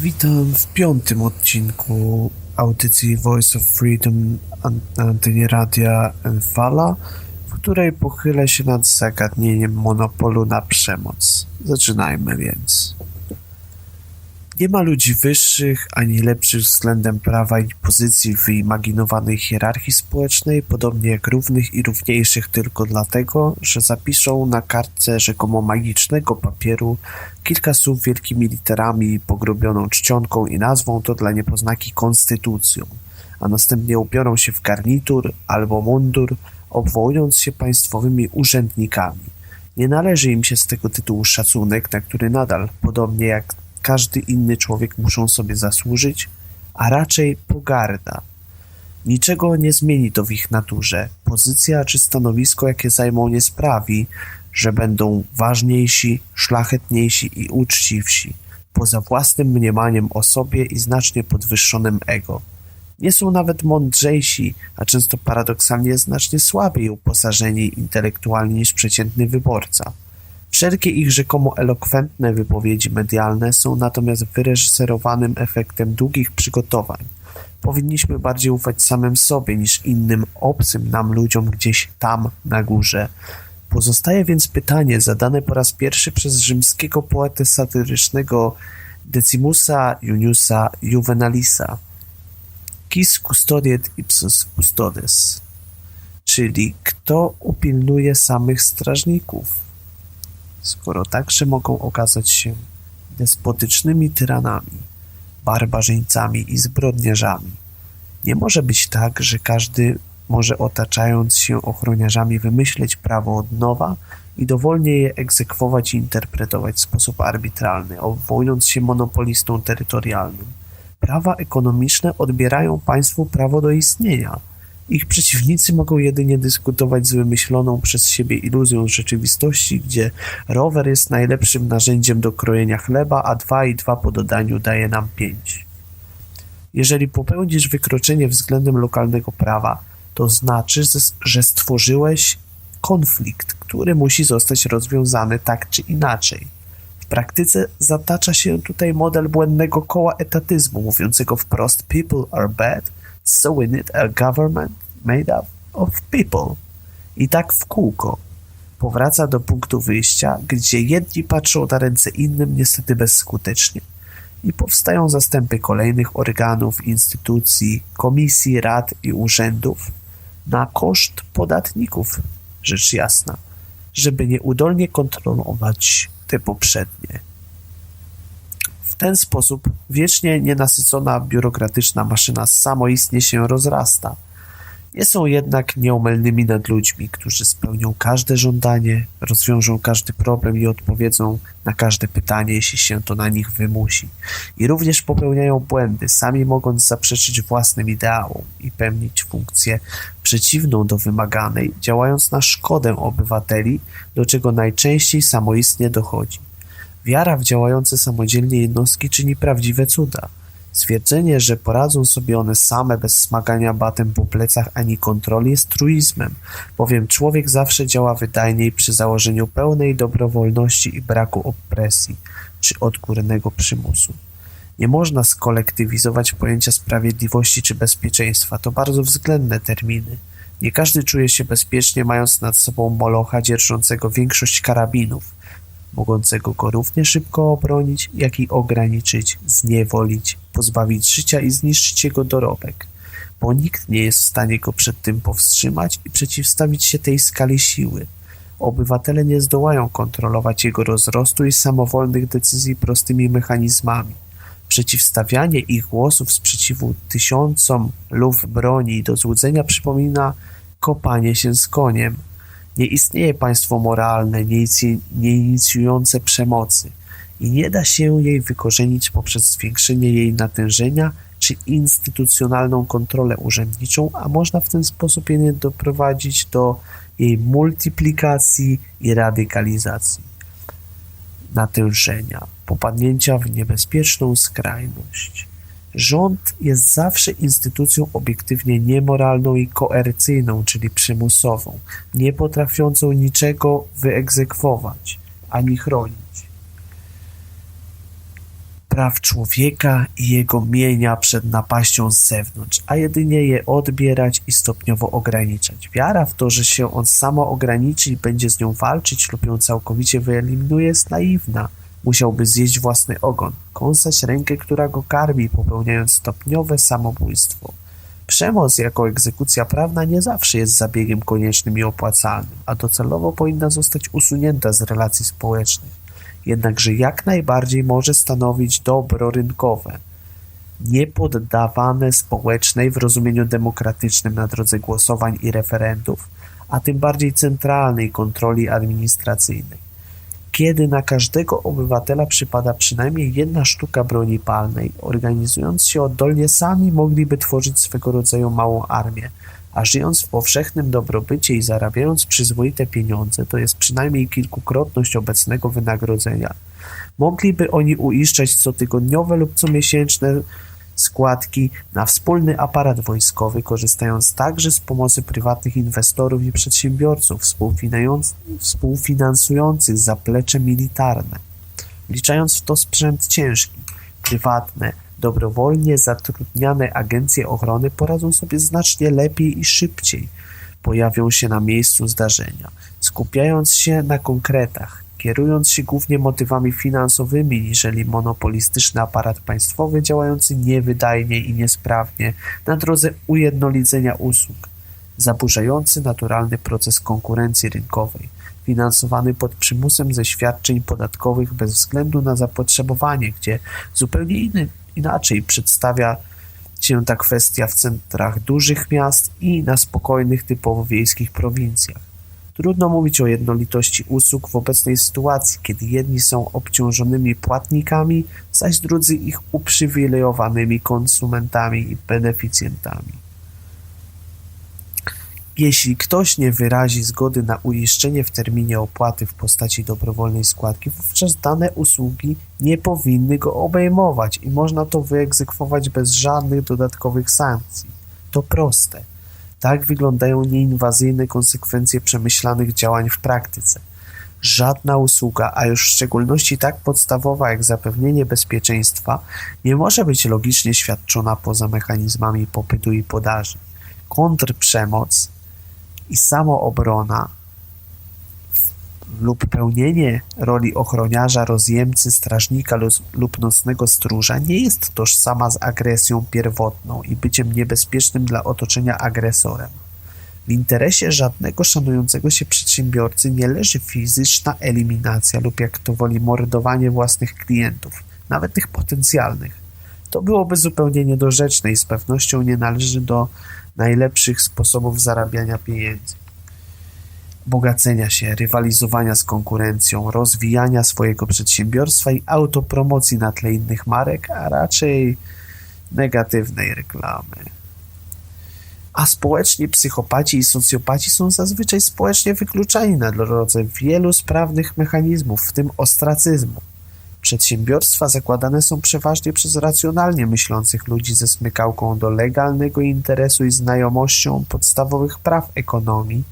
Witam w piątym odcinku audycji Voice of Freedom na antenie radia Fala, w której pochylę się nad zagadnieniem monopolu na przemoc. Zaczynajmy więc. Nie ma ludzi wyższych ani lepszych względem prawa i pozycji w wyimaginowanej hierarchii społecznej, podobnie jak równych i równiejszych tylko dlatego, że zapiszą na kartce rzekomo magicznego papieru kilka słów wielkimi literami, pogrobioną czcionką i nazwą to dla niepoznaki konstytucją, a następnie ubiorą się w garnitur albo mundur, obwołując się państwowymi urzędnikami. Nie należy im się z tego tytułu szacunek, na który nadal, podobnie jak każdy inny człowiek muszą sobie zasłużyć, a raczej pogarda. Niczego nie zmieni to w ich naturze. Pozycja czy stanowisko, jakie zajmą, nie sprawi, że będą ważniejsi, szlachetniejsi i uczciwsi, poza własnym mniemaniem o sobie i znacznie podwyższonym ego. Nie są nawet mądrzejsi, a często paradoksalnie znacznie słabiej uposażeni intelektualnie niż przeciętny wyborca. Wszelkie ich rzekomo elokwentne wypowiedzi medialne są natomiast wyreżyserowanym efektem długich przygotowań. Powinniśmy bardziej ufać samym sobie niż innym obcym nam ludziom gdzieś tam na górze. Pozostaje więc pytanie zadane po raz pierwszy przez rzymskiego poetę satyrycznego Decimusa Juniusa Juvenalisa. Quis custodiet ipsos custodes? Czyli kto upilnuje samych strażników? Skoro także mogą okazać się despotycznymi tyranami, barbarzyńcami i zbrodniarzami. Nie może być tak, że każdy może otaczając się ochroniarzami wymyśleć prawo od nowa i dowolnie je egzekwować i interpretować w sposób arbitralny, obwołując się monopolistą terytorialnym. Prawa ekonomiczne odbierają państwu prawo do istnienia – ich przeciwnicy mogą jedynie dyskutować z wymyśloną przez siebie iluzją rzeczywistości, gdzie rower jest najlepszym narzędziem do krojenia chleba, a 2 i 2 po dodaniu daje nam 5. Jeżeli popełnisz wykroczenie względem lokalnego prawa, to znaczy, że stworzyłeś konflikt, który musi zostać rozwiązany tak czy inaczej. W praktyce zatacza się tutaj model błędnego koła etatyzmu, mówiącego wprost people are bad, so we need a government made up of people. I tak w kółko. Powraca do punktu wyjścia, gdzie jedni patrzą na ręce innym niestety bezskutecznie. I powstają zastępy kolejnych organów, instytucji, komisji, rad i urzędów na koszt podatników, rzecz jasna, żeby nieudolnie kontrolować te poprzednie ten sposób wiecznie nienasycona biurokratyczna maszyna samoistnie się rozrasta. Nie są jednak nieomylnymi nad ludźmi, którzy spełnią każde żądanie, rozwiążą każdy problem i odpowiedzą na każde pytanie, jeśli się to na nich wymusi. I również popełniają błędy, sami mogąc zaprzeczyć własnym ideałom i pełnić funkcję przeciwną do wymaganej, działając na szkodę obywateli, do czego najczęściej samoistnie dochodzi. Wiara w działające samodzielnie jednostki czyni prawdziwe cuda. Stwierdzenie, że poradzą sobie one same bez smagania batem po plecach ani kontroli jest truizmem, bowiem człowiek zawsze działa wydajniej przy założeniu pełnej dobrowolności i braku opresji czy odgórnego przymusu. Nie można skolektywizować pojęcia sprawiedliwości czy bezpieczeństwa, to bardzo względne terminy. Nie każdy czuje się bezpiecznie, mając nad sobą molocha dzierżącego większość karabinów mogącego go równie szybko obronić, jak i ograniczyć, zniewolić, pozbawić życia i zniszczyć jego dorobek, bo nikt nie jest w stanie go przed tym powstrzymać i przeciwstawić się tej skali siły. Obywatele nie zdołają kontrolować jego rozrostu i samowolnych decyzji prostymi mechanizmami. Przeciwstawianie ich głosów sprzeciwu tysiącom luf broni do złudzenia przypomina kopanie się z koniem, nie istnieje państwo moralne, nie inicjujące przemocy i nie da się jej wykorzenić poprzez zwiększenie jej natężenia czy instytucjonalną kontrolę urzędniczą, a można w ten sposób jedynie doprowadzić do jej multiplikacji i radykalizacji, natężenia, popadnięcia w niebezpieczną skrajność. Rząd jest zawsze instytucją obiektywnie niemoralną i koercyjną, czyli przymusową, nie potrafiącą niczego wyegzekwować ani chronić. praw człowieka i jego mienia przed napaścią z zewnątrz, a jedynie je odbierać i stopniowo ograniczać. Wiara w to, że się on samo ograniczy i będzie z nią walczyć lub ją całkowicie wyeliminuje, jest naiwna. Musiałby zjeść własny ogon, kąsać rękę, która go karmi, popełniając stopniowe samobójstwo. Przemoc jako egzekucja prawna nie zawsze jest zabiegiem koniecznym i opłacalnym, a docelowo powinna zostać usunięta z relacji społecznych. Jednakże jak najbardziej może stanowić dobro rynkowe, niepoddawane społecznej w rozumieniu demokratycznym na drodze głosowań i referendów, a tym bardziej centralnej kontroli administracyjnej kiedy na każdego obywatela przypada przynajmniej jedna sztuka broni palnej, organizując się oddolnie sami mogliby tworzyć swego rodzaju małą armię, a żyjąc w powszechnym dobrobycie i zarabiając przyzwoite pieniądze, to jest przynajmniej kilkukrotność obecnego wynagrodzenia, mogliby oni uiszczać cotygodniowe lub comiesięczne składki na wspólny aparat wojskowy, korzystając także z pomocy prywatnych inwestorów i przedsiębiorców współfinansujących zaplecze militarne, wliczając w to sprzęt ciężki, prywatne, dobrowolnie zatrudniane agencje ochrony poradzą sobie znacznie lepiej i szybciej. Pojawią się na miejscu zdarzenia, skupiając się na konkretach, kierując się głównie motywami finansowymi, niżeli monopolistyczny aparat państwowy działający niewydajnie i niesprawnie na drodze ujednolicenia usług, zaburzający naturalny proces konkurencji rynkowej, finansowany pod przymusem ze świadczeń podatkowych bez względu na zapotrzebowanie, gdzie zupełnie inny, inaczej przedstawia się ta kwestia w centrach dużych miast i na spokojnych, typowo wiejskich prowincjach. Trudno mówić o jednolitości usług w obecnej sytuacji, kiedy jedni są obciążonymi płatnikami, zaś drudzy ich uprzywilejowanymi konsumentami i beneficjentami. Jeśli ktoś nie wyrazi zgody na uiszczenie w terminie opłaty w postaci dobrowolnej składki, wówczas dane usługi nie powinny go obejmować i można to wyegzekwować bez żadnych dodatkowych sankcji. To proste. Tak wyglądają nieinwazyjne konsekwencje przemyślanych działań w praktyce. Żadna usługa, a już w szczególności tak podstawowa jak zapewnienie bezpieczeństwa, nie może być logicznie świadczona poza mechanizmami popytu i podaży. Kontrprzemoc i samoobrona lub pełnienie roli ochroniarza, rozjemcy, strażnika lub nocnego stróża nie jest tożsama z agresją pierwotną i byciem niebezpiecznym dla otoczenia agresorem. W interesie żadnego szanującego się przedsiębiorcy nie leży fizyczna eliminacja lub jak to woli mordowanie własnych klientów, nawet tych potencjalnych. To byłoby zupełnie niedorzeczne i z pewnością nie należy do najlepszych sposobów zarabiania pieniędzy bogacenia się, rywalizowania z konkurencją, rozwijania swojego przedsiębiorstwa i autopromocji na tle innych marek, a raczej negatywnej reklamy. A społeczni psychopaci i socjopaci są zazwyczaj społecznie wykluczani na drodze wielu sprawnych mechanizmów, w tym ostracyzmu. Przedsiębiorstwa zakładane są przeważnie przez racjonalnie myślących ludzi ze smykałką do legalnego interesu i znajomością podstawowych praw ekonomii,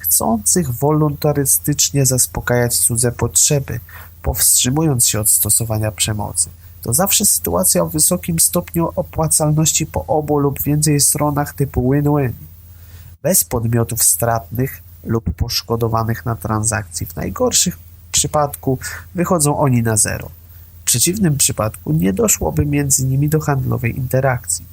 chcących wolontarystycznie zaspokajać cudze potrzeby, powstrzymując się od stosowania przemocy. To zawsze sytuacja o wysokim stopniu opłacalności po obu lub więcej stronach typu win-win. Bez podmiotów stratnych lub poszkodowanych na transakcji. W najgorszym przypadku wychodzą oni na zero. W przeciwnym przypadku nie doszłoby między nimi do handlowej interakcji.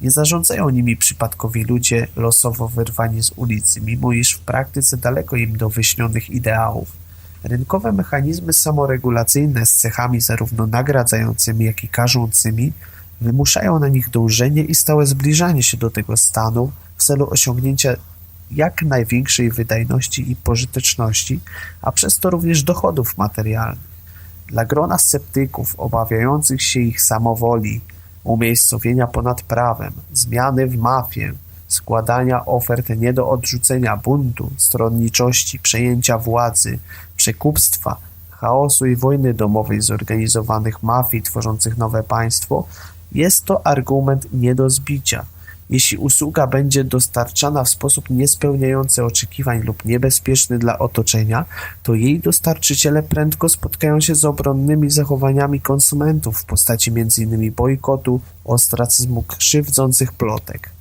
Nie zarządzają nimi przypadkowi ludzie losowo wyrwani z ulicy, mimo iż w praktyce daleko im do wyśnionych ideałów. Rynkowe mechanizmy samoregulacyjne z cechami zarówno nagradzającymi, jak i karzącymi wymuszają na nich dążenie i stałe zbliżanie się do tego stanu w celu osiągnięcia jak największej wydajności i pożyteczności, a przez to również dochodów materialnych. Dla grona sceptyków obawiających się ich samowoli, umiejscowienia ponad prawem, zmiany w mafię, składania ofert nie do odrzucenia buntu, stronniczości, przejęcia władzy, przekupstwa, chaosu i wojny domowej zorganizowanych mafii tworzących nowe państwo, jest to argument nie do zbicia. Jeśli usługa będzie dostarczana w sposób niespełniający oczekiwań lub niebezpieczny dla otoczenia, to jej dostarczyciele prędko spotkają się z obronnymi zachowaniami konsumentów w postaci m.in. bojkotu, ostracyzmu, krzywdzących plotek.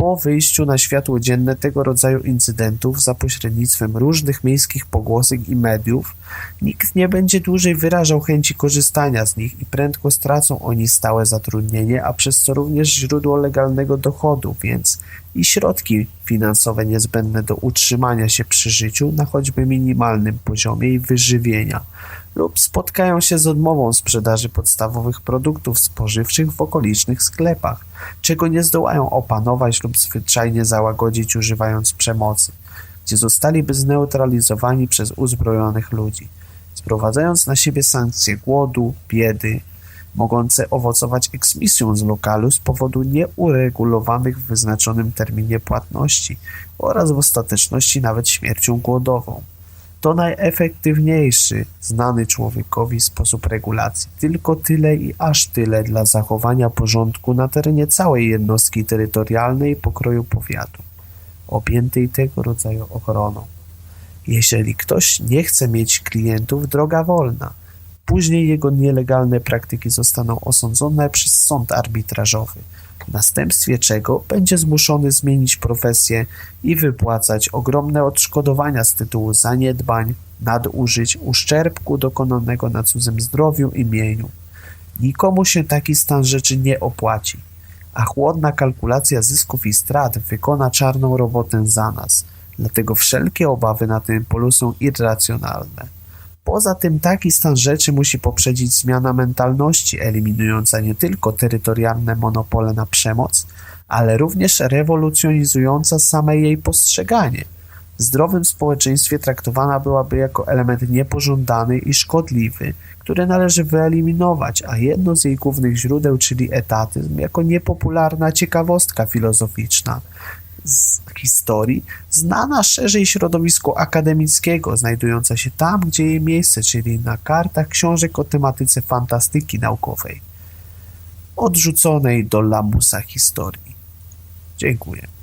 Po wyjściu na światło dzienne tego rodzaju incydentów za pośrednictwem różnych miejskich pogłosek i mediów, nikt nie będzie dłużej wyrażał chęci korzystania z nich i prędko stracą oni stałe zatrudnienie, a przez co również źródło legalnego dochodu, więc i środki finansowe niezbędne do utrzymania się przy życiu na choćby minimalnym poziomie i wyżywienia lub spotkają się z odmową sprzedaży podstawowych produktów spożywczych w okolicznych sklepach, czego nie zdołają opanować lub zwyczajnie załagodzić używając przemocy, gdzie zostaliby zneutralizowani przez uzbrojonych ludzi, sprowadzając na siebie sankcje głodu, biedy, mogące owocować eksmisją z lokalu z powodu nieuregulowanych w wyznaczonym terminie płatności oraz w ostateczności nawet śmiercią głodową. To najefektywniejszy znany człowiekowi sposób regulacji. Tylko tyle i aż tyle dla zachowania porządku na terenie całej jednostki terytorialnej pokroju powiatu, objętej tego rodzaju ochroną. Jeżeli ktoś nie chce mieć klientów, droga wolna. Później jego nielegalne praktyki zostaną osądzone przez sąd arbitrażowy, w następstwie czego będzie zmuszony zmienić profesję i wypłacać ogromne odszkodowania z tytułu zaniedbań, nadużyć, uszczerbku dokonanego na cudzym zdrowiu i mieniu. Nikomu się taki stan rzeczy nie opłaci, a chłodna kalkulacja zysków i strat wykona czarną robotę za nas, dlatego wszelkie obawy na tym polu są irracjonalne. Poza tym taki stan rzeczy musi poprzedzić zmiana mentalności, eliminująca nie tylko terytorialne monopole na przemoc, ale również rewolucjonizująca same jej postrzeganie. W zdrowym społeczeństwie traktowana byłaby jako element niepożądany i szkodliwy, który należy wyeliminować, a jedno z jej głównych źródeł, czyli etatyzm, jako niepopularna ciekawostka filozoficzna, z historii, znana szerzej środowisku akademickiego, znajdująca się tam, gdzie jej miejsce, czyli na kartach książek o tematyce fantastyki naukowej, odrzuconej do lamusa historii. Dziękuję.